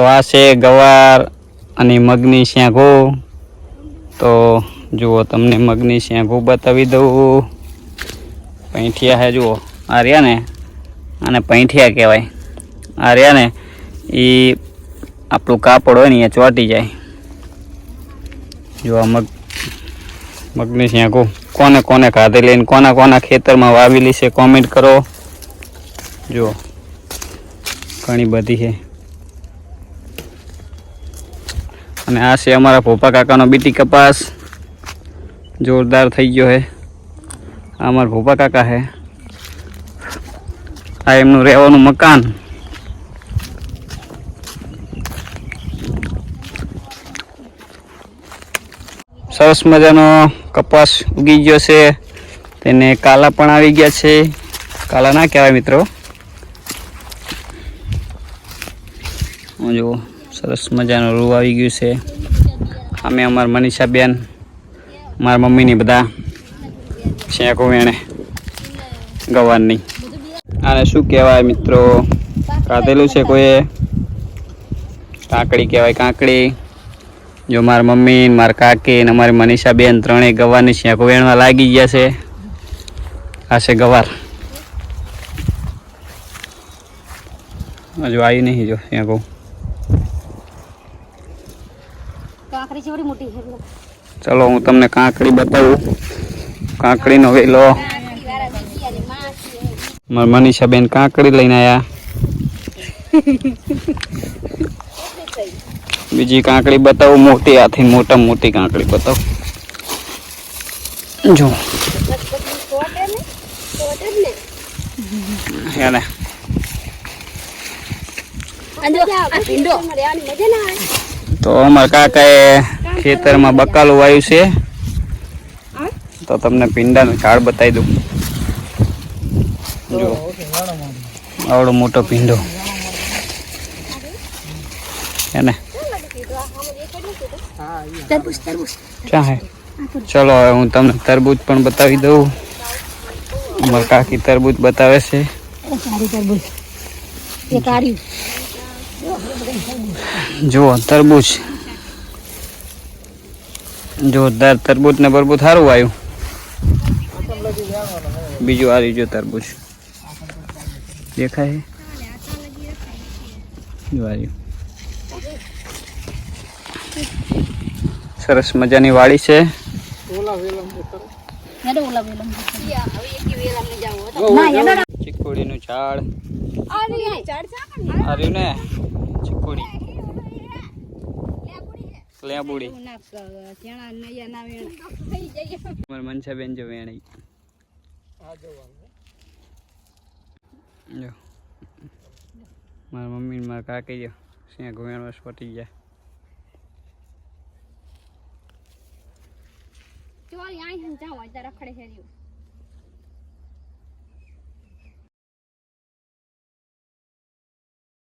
તો આ છે, ગવાર અને મગની શેંગો. તો જુઓ તમને મગની શેંગો બતાવી દઉં. પૈઠિયા હે, જુઓ. આ રહ્યા ને? આને પૈઠિયા કહેવાય. આ રહ્યા ને? એ આપણું કાપડ હોય ને એ ચોંટી જાય. જો આ મગ, મગની શેંગો. કોને કોને ખાધે લઈને, કોના કોના ખેતરમાં વાવેલી છે કોમેન્ટ કરો. જુઓ. ઘણી બધી છે. અને આ છે અમારા ભોપા કાકાનો બીટી કપાસ. જોરદાર થઈ ગયો છે આ અમારા ભોપા કાકા છે આ એમનું રહેવાનું મકાન. સરસ મજાનો કપાસ ઉગી ગયો છે. તેને કાલા પણ આવી ગયા છે. કાલા ના કહેવાય મિત્રો. જુઓ. સરસ મજાનું રૂ આવી ગયું છે. અમે અમારા મનીષાબેન, મારા મમ્મીની બધા શેકો વેણે ગવારની. આને શું કહેવાય મિત્રો? કાધેલું છે કોઈએ? કાંકડી કહેવાય કાંકડી. જો મારા મમ્મી મારા કાકી ને અમારી મનીષાબેન ત્રણેય ગવારની શેકો વેણવા લાગી ગયા છે? આ છે ગવાર. હજુ આવી નહીં જો શેકો કાંકરી જેવડી મોટી છે ચલો હું તમને કાંકડી બતાવું. કાંકડીનો વેલો. મારા મનીષાબેન કાંકડી લઈને આવ્યા બીજી કાંકડી બતાવું મોટી હાથી મોટા મોટી કાંકડી બતાવું. જો. એને તો અમારા કાકાએ ખેતરમાં બકાલું વાયું છે. તો તમને પીંડાનું ઝાડ બતાવી દઉં. જો. આવડો મોટો પીંડો એને. ચલો હવે હું તમને તરબૂચ પણ બતાવી દઉં. અમારા કાકી તરબૂચ બતાવે છે. તરબૂચ. જુઓ તરબૂચ. જોરદાર તરબૂચ ને બરબૂચ સારું આવ્યું બીજું આ રીજો તરબૂચ. દેખાય? જો રહ્યું. સરસ મજાની વાડી છે. હેડો ઓલા વેલમ ના હેડો. ચીકુડીનું ઝાડ. આ રહ્યું ને? ચીકુડી. લેબુડી. મારા મનસાબેન જો વેણી જો મારા મમ્મી મારા કાકી જો સિંહ ગોવેણવા પટી ગયા. ચોલ આઈ હમ જાવ આ રખડે છે